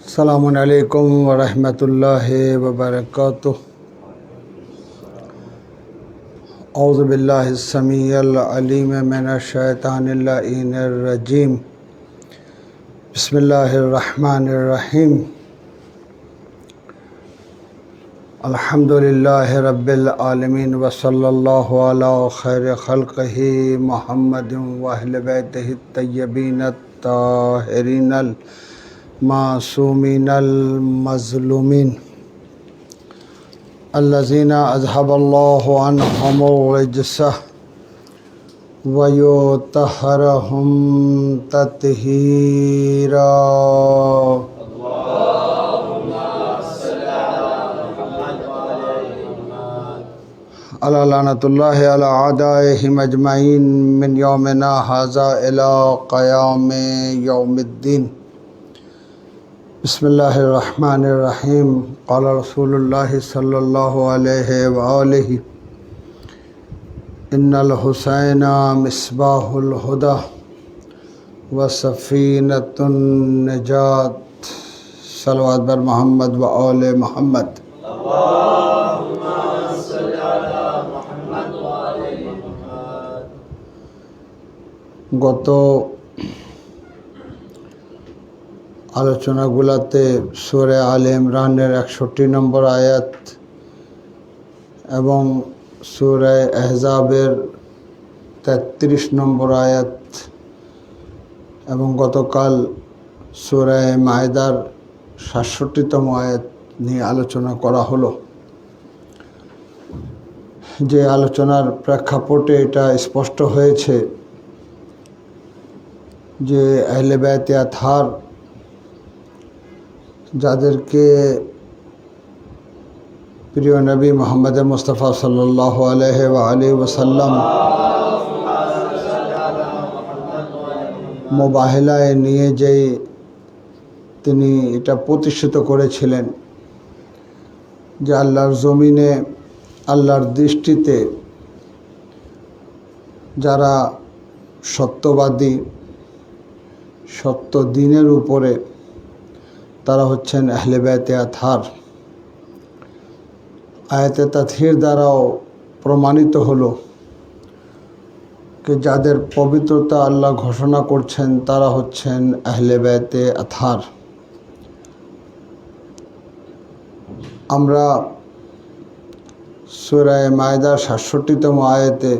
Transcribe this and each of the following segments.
السلام علیکم ورحمۃ اللہ وبرکاتہ۔ اعوذ باللہ السمیع العلیم من الشیطان اللعین الرجیم۔ بسم اللہ الرحمن الرحیم۔ الحمد للہ رب العالمین وصلی اللہ علیہ خیر خلق ہی محمد واہل بیتہ الطیبین الطاہرین الطاہرین المعصومين المظلومين الذين أذهب الله عنهم الرجس ويطهرهم تطهيرا. على لعنة الله على أعدائهم أجمعين من يومنا هذا إلى قيام يوم الدين. بسم اللہ الرحمن الرحیم۔ قال رسول اللہ صلی اللہ علیہ وآلہ۔ ان الحسین مصباح الہدا و سفینت النجات۔ صلوات بر محمد و اول محمد۔ گت আলোচনাগুলোতে সুরে আলে ইমরানের একষট্টি নম্বর আয়াত এবং সুরে এহজাবের তেত্রিশ নম্বর আয়াত এবং গতকাল সুরে মায়দার সাতষট্টিতম আয়াত নিয়ে আলোচনা করা হলো। যে আলোচনার প্রেক্ষাপটে এটা স্পষ্ট হয়েছে যে আহলে বেতে আথার যাদেরকে প্রিয় নবী মোহাম্মদ মুস্তফা সাল্লাহ আলহ আলী ওসাল্লাম মোবাহেলায় নিয়ে যেই তিনি এটা প্রতিষ্ঠিত করেছিলেন যে আল্লাহর জমিনে, আল্লাহর দৃষ্টিতে যারা সত্যবাদী, সত্য দিনের উপরে তারা হচ্ছেন আহলে বেতে আথার। আয়াতে তাথির দ্বারাও প্রমাণিত হলো যাদের পবিত্রতা আল্লাহ ঘোষণা করছেন, তারা হচ্ছেন আহলে বেতে আথার। আমরা সুরায় মায়দার সাতষট্টিতম আয়াতে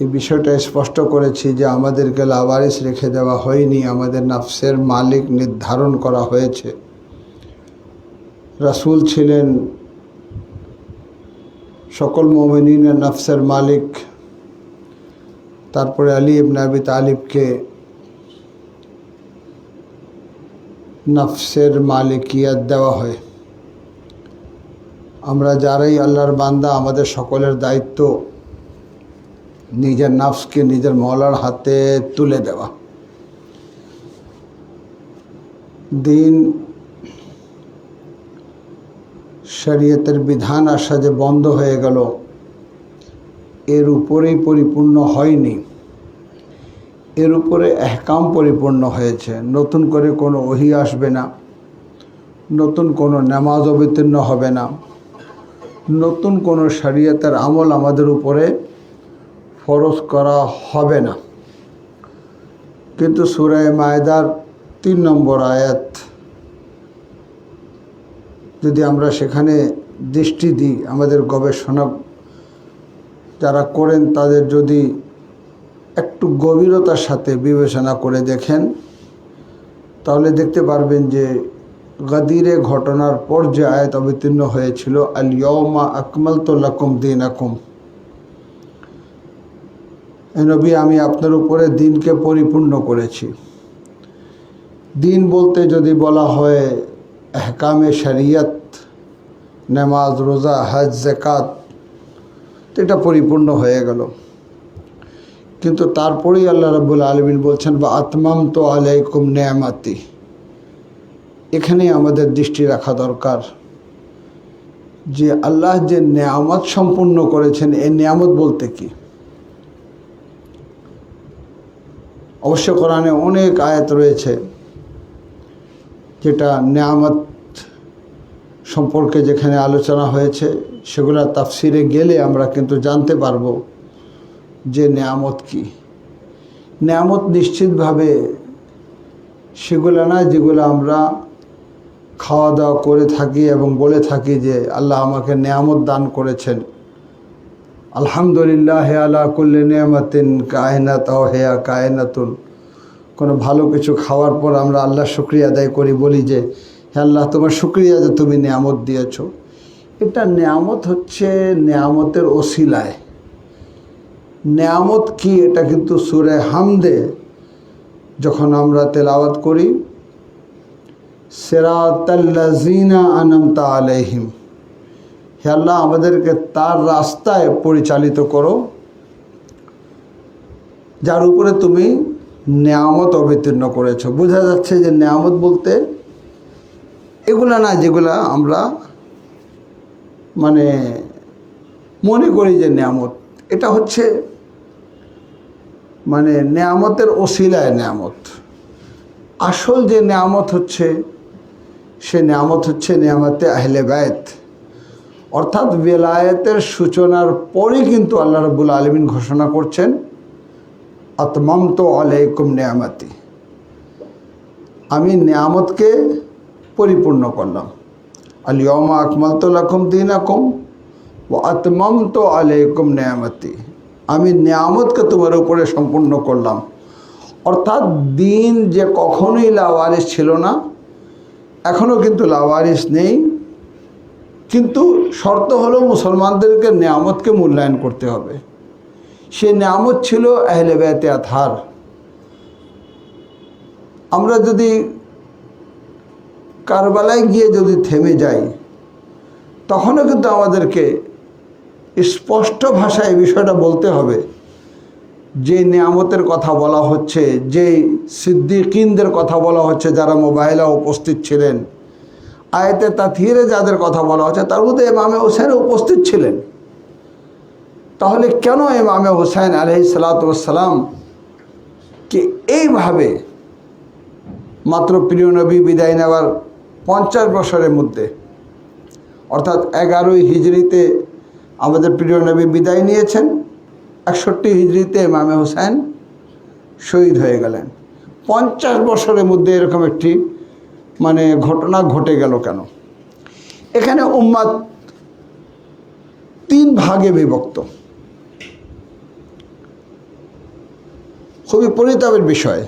এই বিষয়টা স্পষ্ট করেছি যে আমাদেরকে লাভারিস রেখে দেওয়া হয়নি, আমাদের নাফসের মালিক নির্ধারণ করা হয়েছে। রাসুল ছিলেন সকল মোমিনের নাফসের মালিক। তারপরে আলী ইবনে আবি তালিবকে নাফসের মালিকিয়াত দেওয়া হয়। আমরা যারাই আল্লাহর বান্দা, আমাদের সকলের দায়িত্ব নিজের নাফসকে নিজের মলার হাতে তুলে দেওয়া। দিন শরীয়তের বিধান আসা যে বন্ধ হয়ে গেল, এর উপরেই পরিপূর্ণ হয়নি। এর উপরে এহকাম পরিপূর্ণ হয়েছে। নতুন করে কোনো ওহি আসবে না। নতুন কোনো নামাজ অবতীর্ণ হবে না। নতুন কোনো শরীয়তের আমল আমাদের উপরে ফরজ করা হবে না। কিন্তু সুরায় মায়দার তিন নম্বর আয়াত, যদি আমরা সেখানে দৃষ্টি দিই, আমাদের গবেষণা যারা করেন, তাদের যদি একটু গভীরতার সাথে বিবেচনা করে দেখেন, তাহলে দেখতে পারবেন যে গাদিরে ঘটনার পর যে আয়াত অবতীর্ণ হয়েছিল আল ইয়মা আকমাল তো লাকুম দিন আকুম নবী, আমি আপনার উপরে দিনকে পরিপূর্ণ করেছি। দিন বলতে যদি বলা হয়, এহকামে শরিয়ত, নামাজ, রোজা, হজ জাকাত এটা পরিপূর্ণ হয়ে গেল। কিন্তু তারপরেই আল্লাহ রাবুল আলমিন বলছেন, বা আতমাম তো আলাইকুম নেয়ামাতি। এখানেই আমাদের দৃষ্টি রাখা দরকার যে আল্লাহ যে নেয়ামত সম্পূর্ণ করেছেন এই নেয়ামত বলতে কি? অবশ্য কোরআনে অনেক আয়াত রয়েছে যেটা নেয়ামত সম্পর্কে যেখানে আলোচনা হয়েছে, সেগুলো তাফসিরে গেলে আমরা কিন্তু জানতে পারব যে নেয়ামত কি। নেয়ামত নিশ্চিতভাবে সেগুলো না যেগুলো আমরা খাওয়া দাওয়া করে থাকি এবং বলে থাকি যে আল্লাহ আমাকে নেয়ামত দান করেছেন। আলহামদুলিল্লাহ কুল্লি কুল্লে নেয়ামাতিন, কায়নাত হেয়া কায়নাতুন। কোনো ভালো কিছু খাওয়ার পর আমরা আল্লাহ শুক্রিয়া আদায় করি, বলি যে, হে আল্লাহ, তোমার শুক্রিয়া যে তুমি নেয়ামত দিয়েছ। এটা নেয়ামত হচ্ছে নেয়ামতের ওসিলায়। নেয়ামত কি এটা কিন্তু সুরে হামদে যখন আমরা তেলাওয়াত করি সেরাতাল্লাজিনা আনমতা আলাইহিম। হে আল্লাহ আমাদেরকে তার রাস্তায় পরিচালিত করো, যার উপরে তুমি নেয়ামত অবতীর্ণ করেছ। বোঝা যাচ্ছে যে নেয়ামত বলতে এগুলা না যেগুলা আমরা মানে মনে করি যে নেয়ামত। এটা হচ্ছে মানে নেয়ামতের ওসিলায় নেয়ামত। আসল যে নেয়ামত হচ্ছে, সে নেয়ামত হচ্ছে নেয়ামতে আহলে বায়ত অর্থাৎ বেলায়েতের সূচনার পরই কিন্তু আল্লাহ রবুল আলমিন ঘোষণা করছেন আতমাম তো আলাইকুম নেয়ামাতি। আমি নেয়ামতকে পরিপূর্ণ করলাম। আলিয়মা আকমাল তো লাকুম দিন আকম ও আতমাম তো আলাইকুম নেয়ামতি। আমি নেয়ামতকে তোমার উপরে সম্পূর্ণ করলাম। অর্থাৎ দিন যে কখনোই লাওয়ারিস ছিল না এখনও কিন্তু লাওয়ারিস নেই। কিন্তু শর্ত হলো মুসলমানদেরকে নেয়ামতকে মূল্যায়ন করতে হবে। সে নেয়ামত ছিল আহলে বেতে আথার আমরা যদি কারবালায় গিয়ে যদি থেমে যাই, তখনও কিন্তু আমাদেরকে স্পষ্ট ভাষায় বিষয়টা বলতে হবে। যে নিয়ামতের কথা বলা হচ্ছে, যে সিদ্দিকিনদের কথা বলা হচ্ছে, যারা মোবাইলে উপস্থিত ছিলেন আয়তে তাথিরে যাদের কথা বলা হচ্ছে তার মধ্যে এমামে হোসেন উপস্থিত ছিলেন। তাহলে কেন এমামে হোসেন আলহি সালাতাম কে এইভাবে মাত্র প্রিয় নবী বিদায় নেওয়ার পঞ্চাশ বছরের মধ্যে, অর্থাৎ এগারোই হিজড়িতে আমাদের প্রিয় নবী বিদায় নিয়েছেন, একষট্টি হিজড়িতে ইমামে হোসেন শহীদ হয়ে গেলেন। পঞ্চাশ বছরের মধ্যে এরকম একটি মানে ঘটনা ঘটে গেল কেন? এখানে উম্মাদ তিন ভাগে বিভক্ত। খুবই পরিতাপের বিষয়।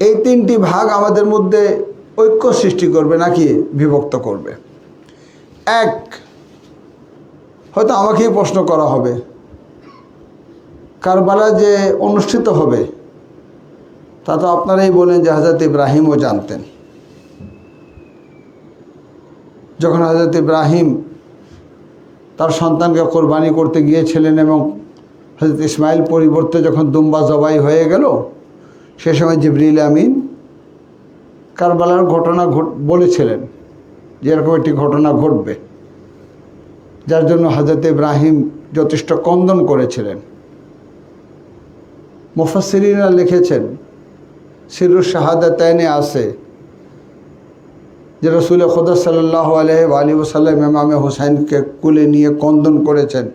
এই তিনটি ভাগ আমাদের মধ্যে ঐক্য সৃষ্টি করবে নাকি বিভক্ত করবে? এক, হয়তো আমাকেই প্রশ্ন করা হবে। কারবালা যে অনুষ্ঠিত হবে, তা তো আপনারাই বলেন যে হজরত ইব্রাহিমও জানতেন। যখন হজরত ইব্রাহিম তার সন্তানকে কোরবানি করতে গিয়েছিলেন এবং হজরত ইসমাইল পরিবর্তে যখন দুম্বা জবাই হয়ে গেল, সে সময় জিবরিল আমিন কারবালার ঘটনা ঘট, বলেছিলেন যে এরকম একটি ঘটনা ঘটবে, যার জন্য হজরত ইব্রাহিম যথেষ্ট কন্দন করেছিলেন। মুফাসিরিনা লিখেছেন সিরুর শাহাদাতাইনে আছে যে রসুল খুদা সাল্লাহ আলহ আলী ওসাল্লাম ইমামে হুসাইনকে কুলে নিয়ে কন্দন করেছেন।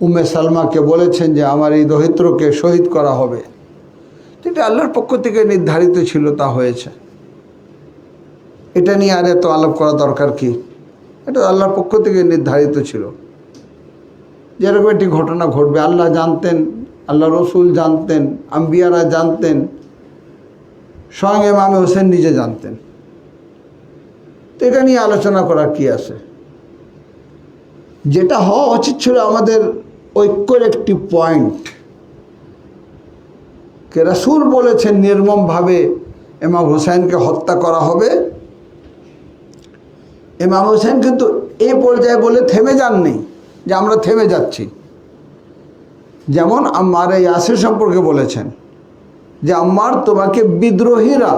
উমে সালমাকে বলেছেন যে, আমার এই দহিত্রকে শহীদ করা হবে। যেটা আল্লাহর পক্ষ থেকে নির্ধারিত ছিল, তা হয়েছে। এটা নিয়ে আর এত আলাপ করা দরকার কি? এটা আল্লাহর পক্ষ থেকে নির্ধারিত ছিল। যেরকম একটি ঘটনা ঘটবে, আল্লাহ জানতেন, আল্লাহ রসুল জানতেন, আম্বিয়ারা জানতেন, স্বয়ং এমামে হোসেন নিজে জানতেন। তো এটা নিয়ে আলোচনা করার কি আছে? যেটা হওয়া উচিত ছিল আমাদের ঐক্যের একটি পয়েন্ট কে রাসুল বলেছেন, নির্মমভাবে এমাম হোসেনকে হত্যা করা হবে। ইমাম হোসেন কিন্তু এই পর্যায়ে বলে থেমে যাননি যে আমরা থেমে যাচ্ছি। যেমন আম্মার এই ইয়াসির সম্পর্কে বলেছেন যে আম্মার তোমাকে বিদ্রোহীরা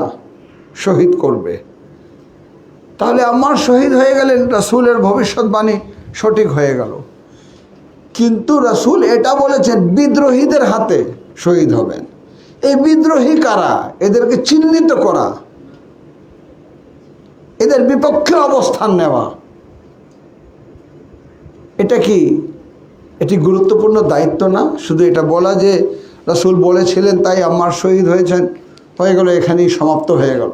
শহীদ করবে। তাহলে আম্মার শহীদ হয়ে গেলেন, রাসুলের ভবিষ্যৎবাণী সঠিক হয়ে গেল। কিন্তু রাসুল এটা বলেছেন, বিদ্রোহীদের হাতে শহীদ হবেন। এই বিদ্রোহী কারা? এদেরকে চিহ্নিত করা। এদের বিপক্ষে অবস্থান নেওয়া। এটা কি? এটি গুরুত্বপূর্ণ দায়িত্ব না? শুধু এটা বলা যে রাসূল বলেছিলেন, তাই আমার শহীদ হয়েছেন, হয়ে গেল, এখানেই সমাপ্ত হয়ে গেল।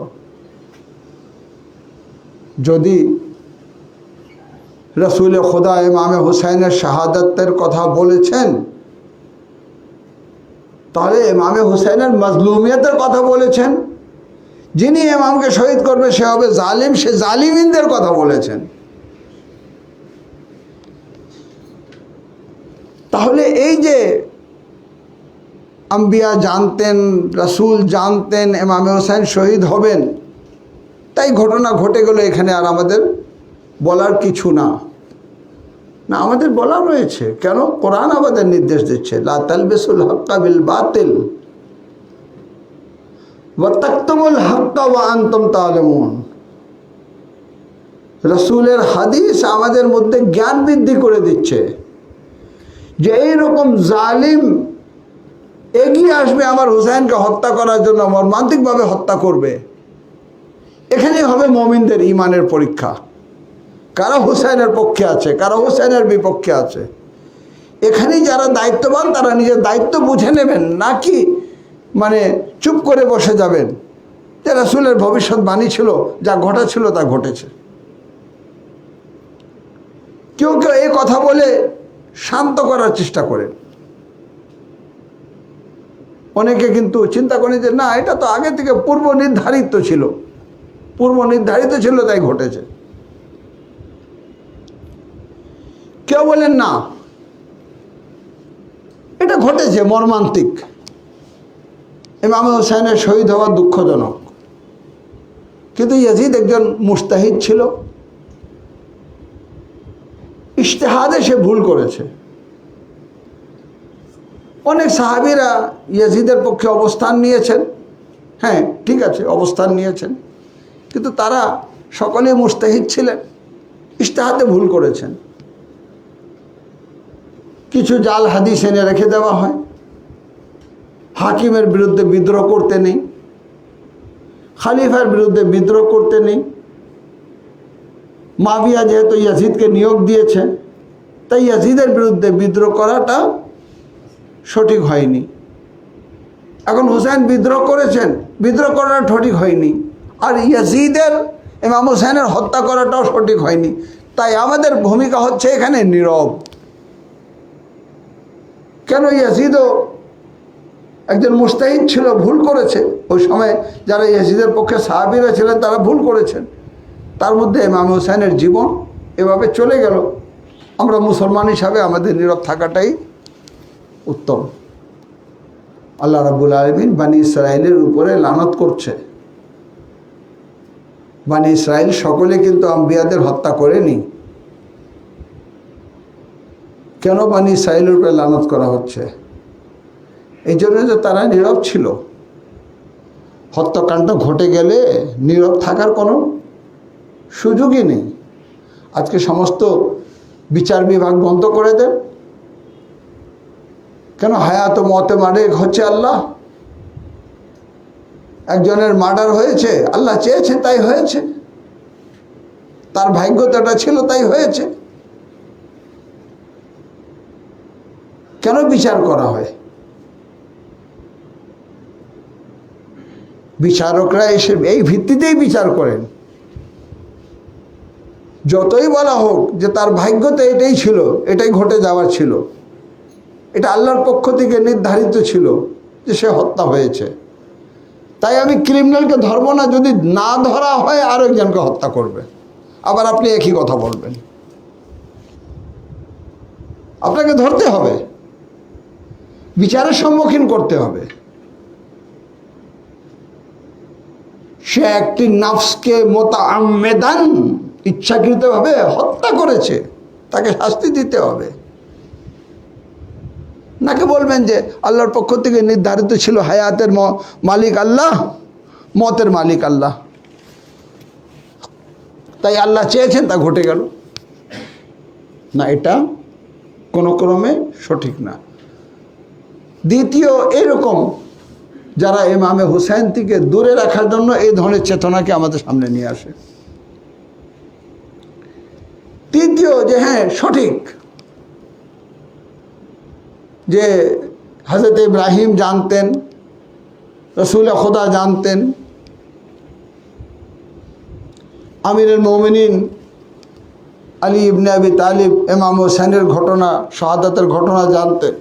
যদি রসুল খোদা ইমামে হুসাইনের শাহাদাতের কথা বলেছেন, তাহলে ইমামে হুসাইনের মজলুমিয়তের কথা বলেছেন। যিনি ইমামকে শহীদ করবে, সে হবে জালিম, সে জালিমিনদের কথা বলেছেন। তাহলে এই যে আম্বিয়া জানতেন, রাসূল জানতেন, ইমামে হোসেন শহীদ হবেন তাই ঘটনা ঘটে গেল এখানে আর আমাদের বলার কিছু না। না, আমাদের বলা রয়েছে, কেন? কোরআন আমাদের নির্দেশ দিচ্ছে, লা হক্কা বিল বাতিল। ওয়া তাকতুমুল হক্কা ওয়া আনতুম তাআলামুন। রসুলের হাদিস আমাদের মধ্যে জ্ঞান বৃদ্ধি করে দিচ্ছে যে এইরকম জালিম এগিয়ে আসবে আমার হুসাইনকে হত্যা করার জন্য, মর্মান্তিকভাবে হত্যা করবে। এখানেই হবে মমিনদের ইমানের পরীক্ষা। কারা হুসাইনের পক্ষে আছে, কারা হুসাইনের বিপক্ষে আছে। এখানেই যারা দায়িত্ববান, তারা নিজের দায়িত্ব বুঝে নেবেন নাকি মানে চুপ করে বসে যাবেন। যে রাসুলের ভবিষ্যৎবাণী ছিল, যা ঘটা ছিল তা ঘটেছে। কেউ কেউ এই কথা বলে শান্ত করার চেষ্টা করেন। অনেকে কিন্তু চিন্তা করেন যে, না, এটা তো আগে থেকে পূর্ব নির্ধারিত ছিল। পূর্ব নির্ধারিত ছিল, তাই ঘটেছে। কেউ বলেন না, এটা ঘটেছে মর্মান্তিক। ইমাম হোসেনের শহীদ হওয়া দুঃখজনক। কিন্তু ইয়াজিদ একজন মুস্তাহিদ ছিল। ইশতেহাদে সে ভুল করেছে। অনেক সাহাবিরা ইয়াজিদের পক্ষে অবস্থান নিয়েছেন। হ্যাঁ ঠিক আছে, অবস্থান নিয়েছেন। কিন্তু তারা সকলে মুস্তাহিদ ছিলেন। ইশতেহাদে ভুল করেছেন। কিছু জাল হাদিস এনে রেখে দেওয়া হয়। হাকিমের বিরুদ্ধে বিদ্রোহ করতে নেই। খালিফার বিরুদ্ধে বিদ্রোহ করতে নেই। মাবিয়া যেহেতু ইয়াজিদকে নিয়োগ দিয়েছে, তাই ইয়াজিদের বিরুদ্ধে বিদ্রোহ করাটা সঠিক হয়নি। এখন হুসেন বিদ্রোহ করেছেন, বিদ্রোহ করাটা সঠিক হয়নি। আর ইয়াজিদের ইমাম হুসেনের হত্যা করাটাও সঠিক হয়নি। তাই আমাদের ভূমিকা হচ্ছে এখানে নীরব। কেন ইয়াজিদও একজন মুস্তাহিদ ছিল, ভুল করেছে। ওই সময় যারা ইয়াজিদের পক্ষে সাহাবিরা ছিলেন, তারা ভুল করেছেন। তার মধ্যে ইমাম হোসেনের জীবন এভাবে চলে গেল। আমরা মুসলমান হিসাবে আমাদের নীরব থাকাটাই উত্তম। আল্লাহ রাবুল আলমিন বানী ইসরায়েলের উপরে লানত করছে। বানী ইসরায়েল সকলে কিন্তু আম্বিয়াদের হত্যা করেনি। কেন বানী ইসরায়েলের উপরে লানত করা হচ্ছে? এই জন্য যে তারা নীরব ছিল। হত্যাকাণ্ড ঘটে গেলে নীরব থাকার কোনো সুযোগই নেই। আজকে সমস্ত বিচার বিভাগ বন্ধ করে দেন। কেন হায়াত মতে মারে হচ্ছে আল্লাহ? একজনের মার্ডার হয়েছে, আল্লাহ চেয়েছেন তাই হয়েছে। তার ভাগ্যতাটা ছিল, তাই হয়েছে। কেন বিচার করা হয়? বিচারকরা এসে এই ভিত্তিতেই বিচার করেন। যতই বলা হোক যে তার ভাগ্যতে এটাই ছিল, এটাই ঘটে যাওয়ার ছিল। এটা আল্লাহর পক্ষ থেকে নির্ধারিত ছিল যে সে হত্যা হয়েছে। তাই আমি ক্রিমিনালকে ধরবো না, যদি না ধরা হয় আরও একজনকে হত্যা করবে। আবার আপনি একই কথা বলবেন। আপনাকে ধরতে হবে। বিচারের সম্মুখীন করতে হবে। সে একটি নাফসকে মোতা আমেদান ইচ্ছাকৃতভাবে হত্যা করেছে, তাকে শাস্তি দিতে হবে। নাকি বলবেন যে আল্লাহর পক্ষ থেকে নির্ধারিত ছিল হায়াতের মালিক আল্লাহ, মতের মালিক আল্লাহ? তাই আল্লাহ চেয়েছেন, তা ঘটে গেল। না, এটা কোনো ক্রমে সঠিক না। দ্বিতীয়, এরকম যারা ইমামে হুসাইন থেকে দূরে রাখার জন্য এই ধরনের চেতনাকে আমাদের সামনে নিয়ে আসে। তৃতীয়, যে হ্যাঁ সঠিক। যে হজরত ইব্রাহিম জানতেন, রসুল খোদা জানতেন, আমিরুল মোমিনিন আলী ইবনে আবি তালিব এমাম হোসেনের ঘটনা, শাহাদাতের ঘটনা জানতেন।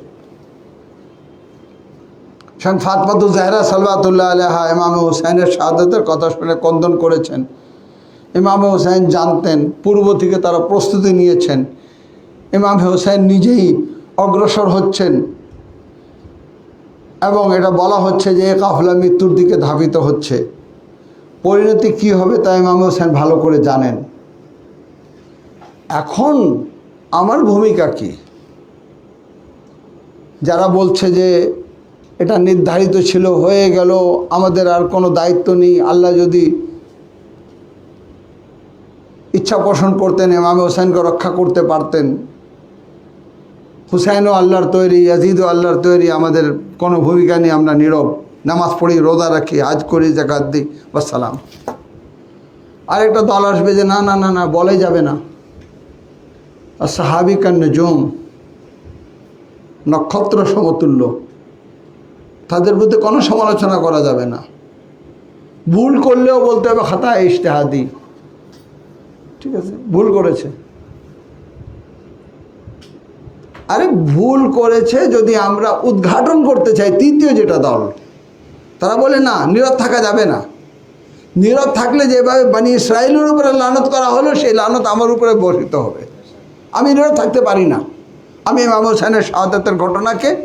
শান ফাতমাতু জাহরা সালবাতুল্লাহ আলহা ইমাম হুসাইনের শাহাদাতের কথা শুনে কন্দন করেছেন। ইমাম হুসাইন জানতেন, পূর্ব থেকে তারা প্রস্তুতি নিয়েছেন। ইমাম হুসাইন নিজেই অগ্রসর হচ্ছেন। এবং এটা বলা হচ্ছে যে কাফলা মৃত্যুর দিকে ধাবিত হচ্ছে। পরিণতি কি হবে তা ইমাম হোসেন ভালো করে জানেন। এখন আমার ভূমিকা কি? যারা বলছে যে এটা নির্ধারিত ছিল, হয়ে গেল, আমাদের আর কোনো দায়িত্ব নেই, আল্লাহ যদি ইচ্ছা পোষণ করতেন, ইমাম হোসেনকে রক্ষা করতে পারতেন। হুসাইনও আল্লাহর তৈরি, ইয়াজিদও আল্লাহর তৈরি, আমাদের কোনো ভূমিকা নেই, আমরা নীরব। নামাজ পড়ি, রোজা রাখি আজ করি জাকাত দিই সালাম আরেকটা দল আসবে যে, না না না না, বলাই যাবে না। আর সাহাবিকার নজুম, নক্ষত্র সমতুল্য। তাদের প্রতি কোনো সমালোচনা করা যাবে না। ভুল করলেও বলতে হবে, খাতা ইশতেহাদি। ঠিক আছে? ভুল করেছে। আরে ভুল করেছে যদি আমরা উদ্ঘাটন করতে চাই, তৃতীয় যেটা দল, তারা বলে না, নীরব থাকা যাবে না। নীরব থাকলে যেভাবে বানি ইসরায়েলের উপরে লানত করা হলো, সেই লানত আমার উপরে বর্ষিত হবে। আমি নীরব থাকতে পারি না। আমি ইমাম হোসেনের শাহাদাতের ঘটনাকে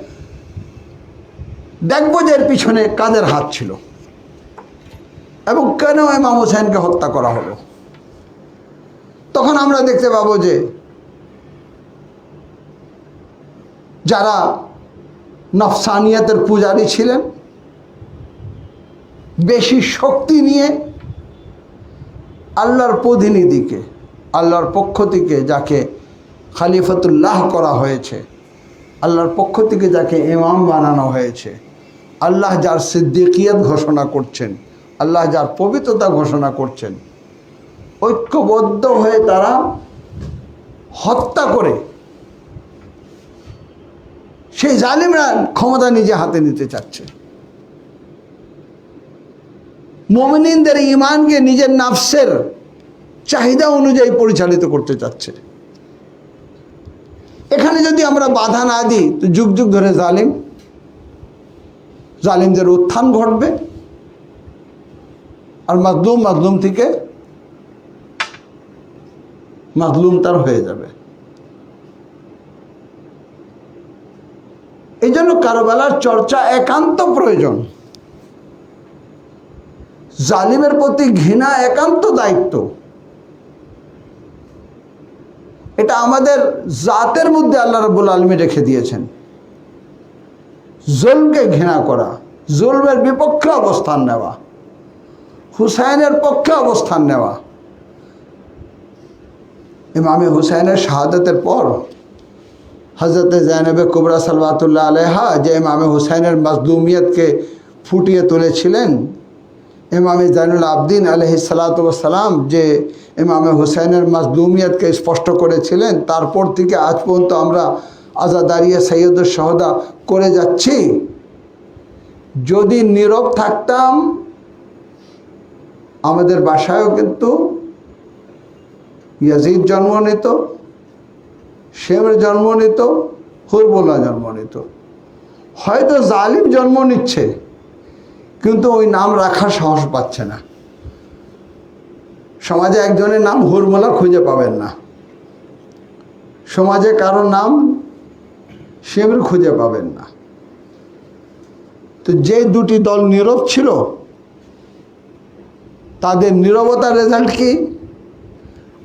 দেখব যে এর পিছনে কাদের হাত ছিল। এবং কেন ইমাম হোসেনকে হত্যা করা হলো। তখন আমরা দেখতে পাবো যে যারা নফসানিয়াতের পূজারী ছিলেন, বেশি শক্তি নিয়ে আল্লাহর প্রতিনিধিকে, আল্লাহর পক্ষ থেকে যাকে খালিফাতুল্লাহ করা হয়েছে, আল্লাহর পক্ষ থেকে যাকে ইমাম বানানো হয়েছে, আল্লাহ যার সিদ্দিকিয়ত ঘোষণা করছেন, আল্লাহ যার পবিত্রতা ঘোষণা করছেন, ঐক্যবদ্ধ হয়ে তারা হত্যা করে সেই জালিমরা ক্ষমতা নিজে হাতে নিতে চাচ্ছে। মোমিনদের ইমানকে নিজের নাফসের চাহিদা অনুযায়ী পরিচালিত করতে চাচ্ছে। এখানে যদি আমরা বাধা না দিই, তো যুগ যুগ ধরে জালিম, জালিমদের উত্থান ঘটবে। আর মাজলুম মাজলুম থেকে মাজলুম তার হয়ে যাবে। এই জন্য কারবালার চর্চা একান্ত প্রয়োজন। জালিমের প্রতি ঘৃণা একান্ত দায়িত্ব। এটা আমাদের জাতের মধ্যে আল্লাহ রবুল আলমী রেখে দিয়েছেন। জুলকে ঘৃণা করা, জুলমের বিপক্ষে অবস্থান নেওয়া, হুসাইনের পক্ষে অবস্থান নেওয়া। ইমামে হুসাইনের শাহাদতের পর হজরত জাইনবে কুবরা সালবাতুল্লাহ আলহা যে ইমামে হুসাইনের মাজলুমিয়তকে ফুটিয়ে তুলেছিলেন, ইমামে জাইনুল আবদিন আলহি সালাতাম যে ইমামে হুসাইনের মাজলুমিয়তকে স্পষ্ট করেছিলেন, তারপর থেকে আজ পর্যন্ত আমরা আজাদারিয়া সৈয়দুর সহদা করে যাচ্ছি। যদি নীরব থাকতাম, আমাদের বাসায়ও কিন্তু ইয়াজিদ জন্ম নিত শেমের জন্ম নিত, হুরবুল্লাহ জন্ম নিত। হয়তো জালিম জন্ম নিচ্ছে, কিন্তু ওই নাম রাখার সাহস পাচ্ছে না। সমাজে একজনের নাম হুরমোলা খুঁজে পাবেন না। সমাজে কারও নাম শিবির খুঁজে পাবেন না। তো যে দুটি দল নীরব ছিল, তাদের নীরবতার রেজাল্ট কি?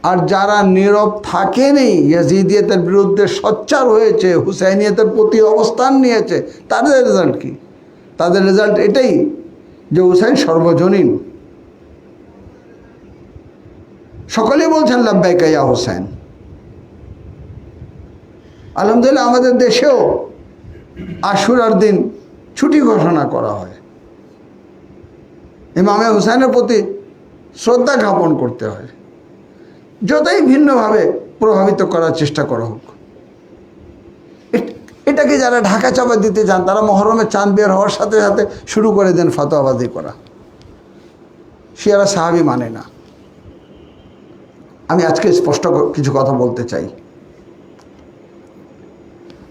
আর যারা নীরব থাকেনি, ইয়াজিদিয়তের বিরুদ্ধে সোচ্চার হয়েছে, হুসাইনিয়তের প্রতি অবস্থান নিয়েছে, তাদের রেজাল্ট কি? তাদের রেজাল্ট এটাই যে হুসাইন সর্বজনীন। সকলেই বলছেন, লাব্বাইকা ইয়া হুসাইন। আলহামদুলিল্লাহ, আমাদের দেশেও আশুরার দিন ছুটি ঘোষণা করা হয়। ইমামে হুসাইনের প্রতি শ্রদ্ধা জ্ঞাপন করতে হয়। যতই ভিন্নভাবে প্রভাবিত করার চেষ্টা করা হোক। এটাকে যারা ঢাকা চাপা দিতে চান তারা মহরমে চাঁদ বের হওয়ার সাথে সাথে শুরু করে দেন ফতোয়াবাজি করা। শিয়ারা সাহাবি মানে না। আমি আজকে স্পষ্ট কিছু কথা বলতে চাই।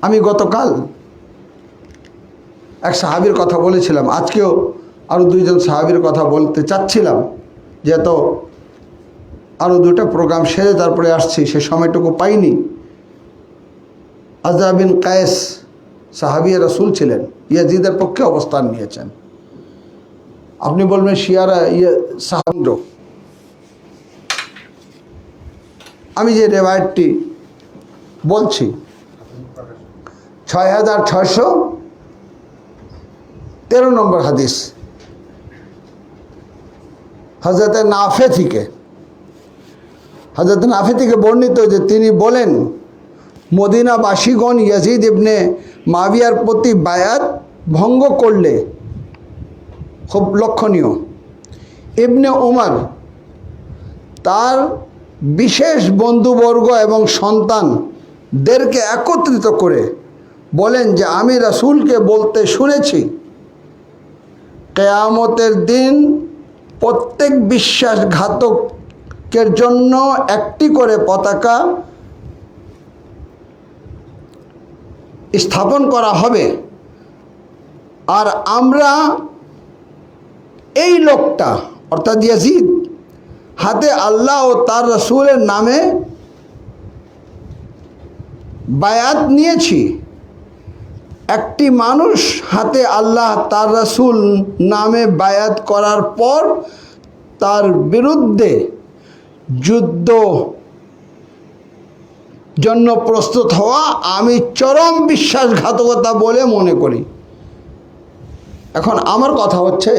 আমি গতকাল এক সাহাবির কথা বলেছিলাম। আজকেও আরও দুইজন সাহাবির কথা বলতে চাচ্ছিলাম যে যেহেতু আরও দুটো প্রোগ্রাম সেরে তারপরে আসছি, সে সময়টুকু পাইনি। আজরা বিন কায়েস সাহাবিয়া রসুল ছিলেন, ইয়াজিদের পক্ষে অবস্থান নিয়েছেন। আপনি বলবেন, শিয়ারা ইয়ে সাহাবিন্দ্র। আমি যে রেওয়ায়তটি বলছি ছয় হাজার ছয়শো তেরো নম্বর হাদিস হজরত নাফে থেকে হজরত নাফে থেকে বর্ণিত যে তিনি বলেন, মদিনাবাসীগণ ইয়াজিদ ইবনে মাবিয়ার প্রতি বায়াত ভঙ্গ করলে খুব লক্ষণীয়। ইবনে উমার তার বিশেষ বন্ধুবর্গ এবং সন্তানদেরকে একত্রিত করে বলেন যে, আমি রাসুলকে বলতে শুনেছি, কেয়ামতের দিন প্রত্যেক বিশ্বাসঘাতকের জন্য একটি করে পতাকা স্থাপন করা হবে। আর আমরা এই লোকটা, অর্থাৎ ইয়াজিদ, হাতে আল্লাহ ও তার রসুলের নামে বায়াত নিয়েছি। একটি মানুষ হাতে আল্লাহ তার রসুল নামে বায়াত করার পর তার বিরুদ্ধে যুদ্ধ জন্য প্রস্তুত হওয়া আমি চরম বিশ্বাসঘাতকতা বলে মনে করি। এখন আমার কথা হচ্ছে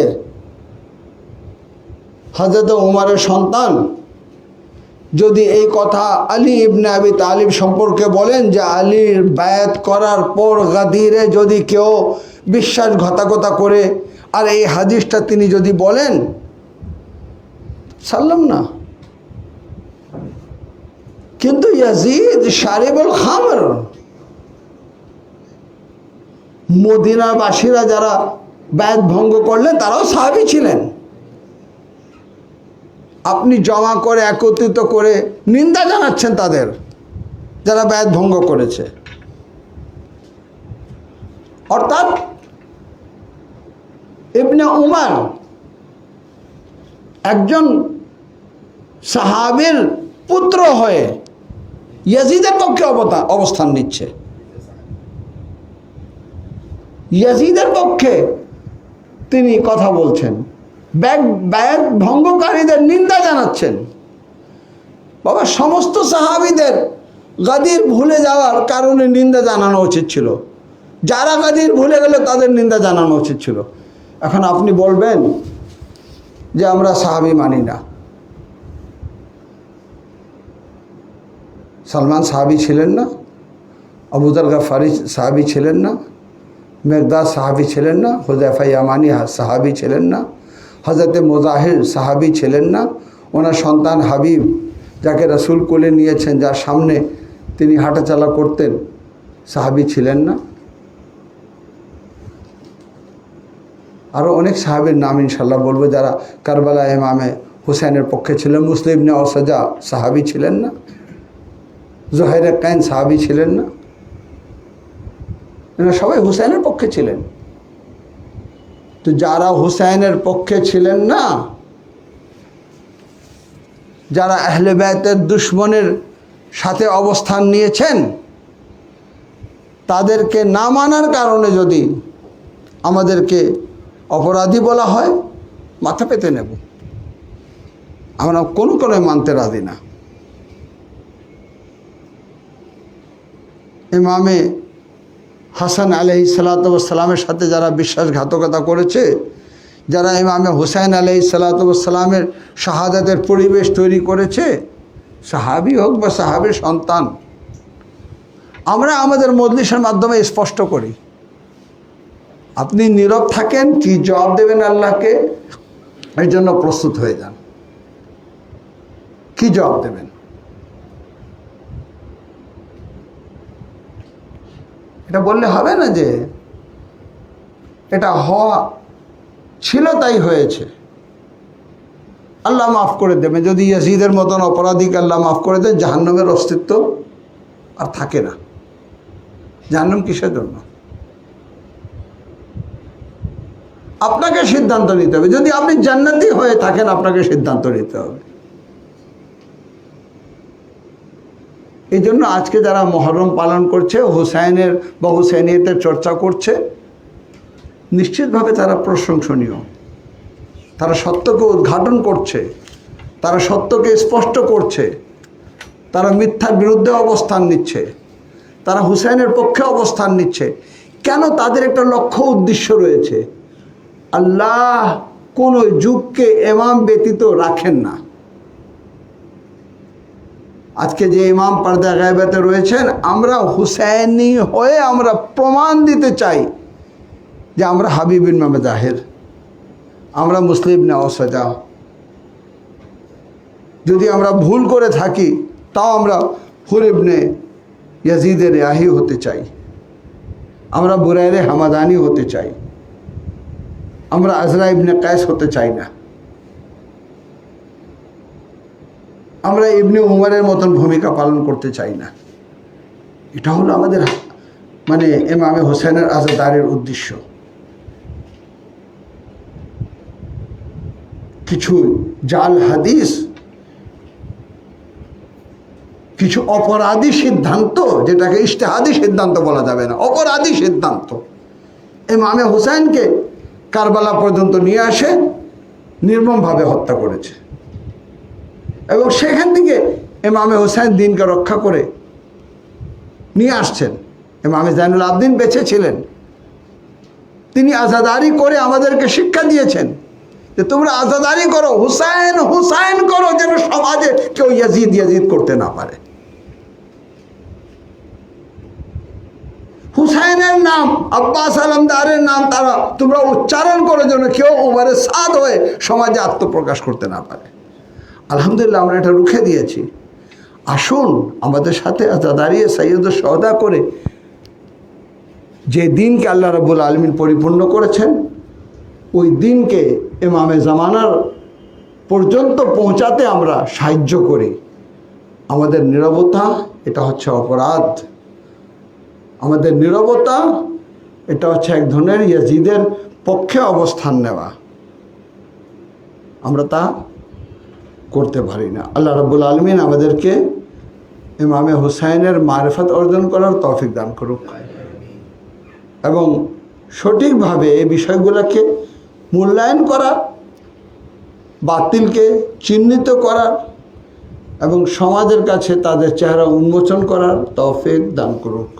হজরত উমারের সন্তান যদি এই কথা আলী ইবনে আবি তালিব সম্পর্কে বলেন যে আলীর বায়াত করার পর গাদিরে যদি কেউ বিশ্বাসঘাতকতা করে, আর এই হাদিসটা তিনি যদি বলেন সারলাম না। কিন্তু ইয়াজিদ সারিবুল খামর, মদিনাবাসীরা যারা ব্যাত ভঙ্গ করলেন, তারাও সাহাবি ছিলেন। আপনি জমা করে একত্রিত করে নিন্দা জানাচ্ছেন তাদের, যারা ব্যাত ভঙ্গ করেছে। অর্থাৎ ইবনে উমার একজন সাহাবের পুত্র হয়ে ইয়াজিদের পক্ষে অবস্থান নিচ্ছে। ইয়াজিদের পক্ষে তিনি কথা বলছেন। ব্যাগ ব্যাগ ভঙ্গকারীদের নিন্দা জানাচ্ছেন। বাবা, সমস্ত সাহাবিদের গাদির ভুলে যাওয়ার কারণে নিন্দা জানানো উচিত ছিল। যারা গাদির ভুলে গেলে, তাদের নিন্দা জানানো উচিত ছিল। এখন আপনি বলবেন যে আমরা সাহাবি মানি না। সালমান সাহাবি ছিলেন না আবুদার গাফারি সাহাবি ছিলেন না, মেঘদাদ সাহাবি ছিলেন না হুজাফা ইয়ামানি সাহাবি ছিলেন না হজরতে মোজাহির সাহাবি ছিলেন না, ওনার সন্তান হাবিব, যাকে রসুল কোলে নিয়েছেন, যার সামনে তিনি হাঁটাচালা করতেন, সাহাবি ছিলেন না। আরও অনেক সাহাবির নাম ইনশাল্লাহ বলব যারা কারবালা ইমামে হুসেনের পক্ষে ছিলেন, মুসলিম নে অসজা সাহাবি ছিলেন না। জোহের কাইন সাহাবি ছিলেন না। এরা সবাই হুসাইনের পক্ষে ছিলেন। তো যারা হুসাইনের পক্ষে ছিলেন না, যারা আহলে ব্যতের দুশ্মনের সাথে অবস্থান নিয়েছেন, তাদেরকে না মানার কারণে যদি আমাদেরকে অপরাধী বলা হয়, মাথা পেতে নেব। আমরা কোনো কোনো মানতে রাজি না। ইমামে হাসান আলহি সালাতামের সাথে যারা বিশ্বাসঘাতকতা করেছে, যারা ইমামে হুসাইন আলহি সালাতামের শাহাদাতের পরিবেশ তৈরি করেছে, সাহাবি হোক বা সাহাবির সন্তান, আমরা আমাদের মজলিসের মাধ্যমে স্পষ্ট করি। আপনি নীরব থাকেন, কি জবাব দেবেন আল্লাহকে? এর জন্য প্রস্তুত হয়ে যান। কি জবাব দেবেন? এটা বললে হবে না যে এটা হওয়া ছিল তাই হয়েছে। আল্লাহ মাফ করে দেবে। যদি ইয়াজিদের মতন অপরাধীকে আল্লাহ মাফ করে দেয়, জাহান্নামের অস্তিত্ব আর থাকে না। জাহান্নাম কিসের জন্য? আপনাকে সিদ্ধান্ত নিতে হবে। যদি আপনি জান্নাতি হয়ে থাকেন, আপনাকে সিদ্ধান্ত নিতে হবে। এই জন্য আজকে যারা মহরম পালন করছে, হুসাইনের বা হুসাইনিয়তের চর্চা করছে, নিশ্চিতভাবে তারা প্রশংসনীয়। তারা সত্যকে উদ্ঘাটন করছে, তারা সত্যকে স্পষ্ট করছে, তারা মিথ্যার বিরুদ্ধে অবস্থান নিচ্ছে, তারা হুসাইনের পক্ষে অবস্থান নিচ্ছে। কেন তাদের একটা লক্ষ্য উদ্দেশ্য রয়েছে? আল্লাহ কোনো যুগকে এমাম ব্যতীত রাখেন না। আজকে যে ইমাম পর্দা গায়বাতে রয়েছেন, আমরা হুসাইনি হয়ে আমরা প্রমাণ দিতে চাই যে আমরা হাবিবিন মামে জাহের আমরা মুসলিম না অসজা যদি আমরা ভুল করে থাকি, তাও আমরা হুরিবনে ইয়াজিদের রেয়াহি হতে চাই। আমরা বুরাইরে হামাদানি হতে চাই। আমরা আজরা ইবনে কায়েস হতে চাই না। আমরা এমনি উমারের মতন ভূমিকা পালন করতে চাই না। এটা হলো আমাদের মানে এম এমামে হোসেনের আজাদারের উদ্দেশ্য। কিছু জাল হাদিস, কিছু অপরাধী সিদ্ধান্ত, যেটাকে ইশতেহাদি সিদ্ধান্ত বলা যাবে না, অপরাধী সিদ্ধান্ত। এম এমামে হুসাইনকে কারবালা পর্যন্ত নিয়ে আসে, নির্মমভাবে হত্যা করেছে। এবং সেখান থেকে এমামে হোসেন দিনকে রক্ষা করে নিয়ে আসছেন। এমামে জাইনুল আবদিন বেঁচে ছিলেন। তিনি আজাদারি করে আমাদেরকে শিক্ষা দিয়েছেন যে তোমরা আজাদারি করো, হুসাইন হুসাইন করো যেন সমাজে কেউ ইয়াজিদ ইয়াজিদ করতে না পারে। হুসাইনের নাম, আব্বাস আলমদারের নাম তারা তোমরা উচ্চারণ করো যেন কেউ উমারের সাদ হয়ে সমাজে আত্মপ্রকাশ করতে না পারে। আলহামদুলিল্লাহ, আমরা এটা রুখে দিয়েছি। আসুন, আমাদের সাথে দাঁড়িয়ে সৈয়দ সৌদা করে যে দিনকে আল্লাহ রবুল আলমিন পরিপূর্ণ করেছেন, ওই দিনকে এমামে জামানার পর্যন্ত পৌঁছাতে আমরা সাহায্য করি। আমাদের নিরবতা, এটা হচ্ছে অপরাধ। আমাদের নিরবতা, এটা হচ্ছে এক ধরনের ইয়াজিদের পক্ষে অবস্থান নেওয়া। আমরা তা করতে পারি না। আল্লাহ রাব্বুল আলমিন আমাদেরকে ইমামে হুসাইনের মারেফত অর্জন করার তৌফিক দান করুক। এবং সঠিকভাবে এই বিষয়গুলোকে মূল্যায়ন করা, বাতিলকে চিহ্নিত করার এবং সমাজের কাছে তাদের চেহারা উন্মোচন করার তৌফিক দান করুক।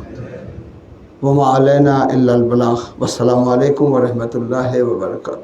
ওমা আলাইনা ইল্লাল বালাহ আসসালামু আলাইকুম রহমতুল্লাহ বারকাত